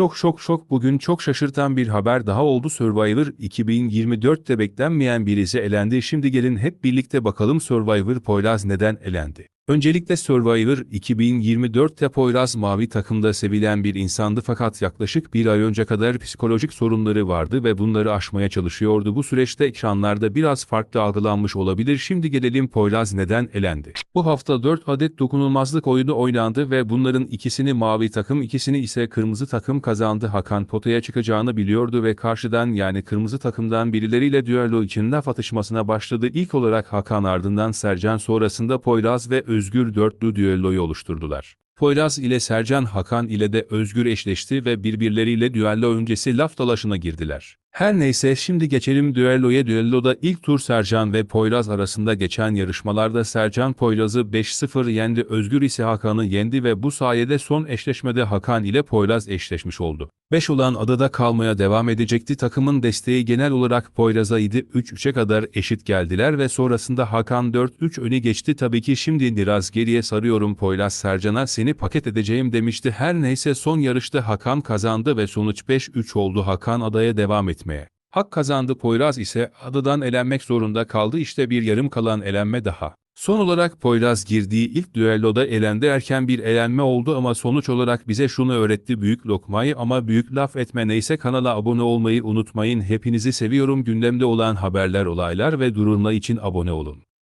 Şok şok şok bugün çok şaşırtan bir haber daha oldu Survivor 2024'te beklenmeyen birisi elendi. Şimdi gelin hep birlikte bakalım Survivor Poyraz neden elendi? Öncelikle Survivor 2024'te Poyraz mavi takımda sevilen bir insandı fakat yaklaşık bir ay önce kadar psikolojik sorunları vardı ve bunları aşmaya çalışıyordu. Bu süreçte ekranlarda biraz farklı algılanmış olabilir. Şimdi gelelim Poyraz neden elendi? Bu hafta 4 adet dokunulmazlık oyunu oynandı ve bunların ikisini mavi takım ikisini ise kırmızı takım kazandı. Hakan potaya çıkacağını biliyordu ve karşıdan yani kırmızı takımdan birileriyle düello için laf atışmasına başladı. İlk olarak Hakan ardından Sercan sonrasında Poyraz ve Özgür dörtlü düelloyu oluşturdular. Poyraz ile Sercan Hakan ile de Özgür eşleşti ve birbirleriyle düello öncesi laf dalaşına girdiler. Her neyse şimdi geçelim düelloya. Düelloda ilk tur Sercan ve Poyraz arasında geçen yarışmalarda Sercan Poyraz'ı 5-0 yendi. Özgür ise Hakan'ı yendi ve bu sayede son eşleşmede Hakan ile Poyraz eşleşmiş oldu. 5 olan adada kalmaya devam edecekti. Takımın desteği genel olarak Poyraz'a idi. 3-3'e kadar eşit geldiler ve sonrasında Hakan 4-3 öne geçti. Tabii ki şimdi biraz geriye sarıyorum Poyraz Sercan'a seni paket edeceğim demişti. Her neyse son yarışta Hakan kazandı ve sonuç 5-3 oldu. Hakan adaya devam etmeye. Hak kazandı Poyraz ise adadan elenmek zorunda kaldı işte bir yarım kalan elenme daha. Son olarak Poyraz girdiği ilk düelloda elendi erken bir elenme oldu ama sonuç olarak bize şunu öğretti büyük lokmayı ama büyük laf etme neyse kanala abone olmayı unutmayın hepinizi seviyorum gündemde olan haberler olaylar ve durumlar için abone olun.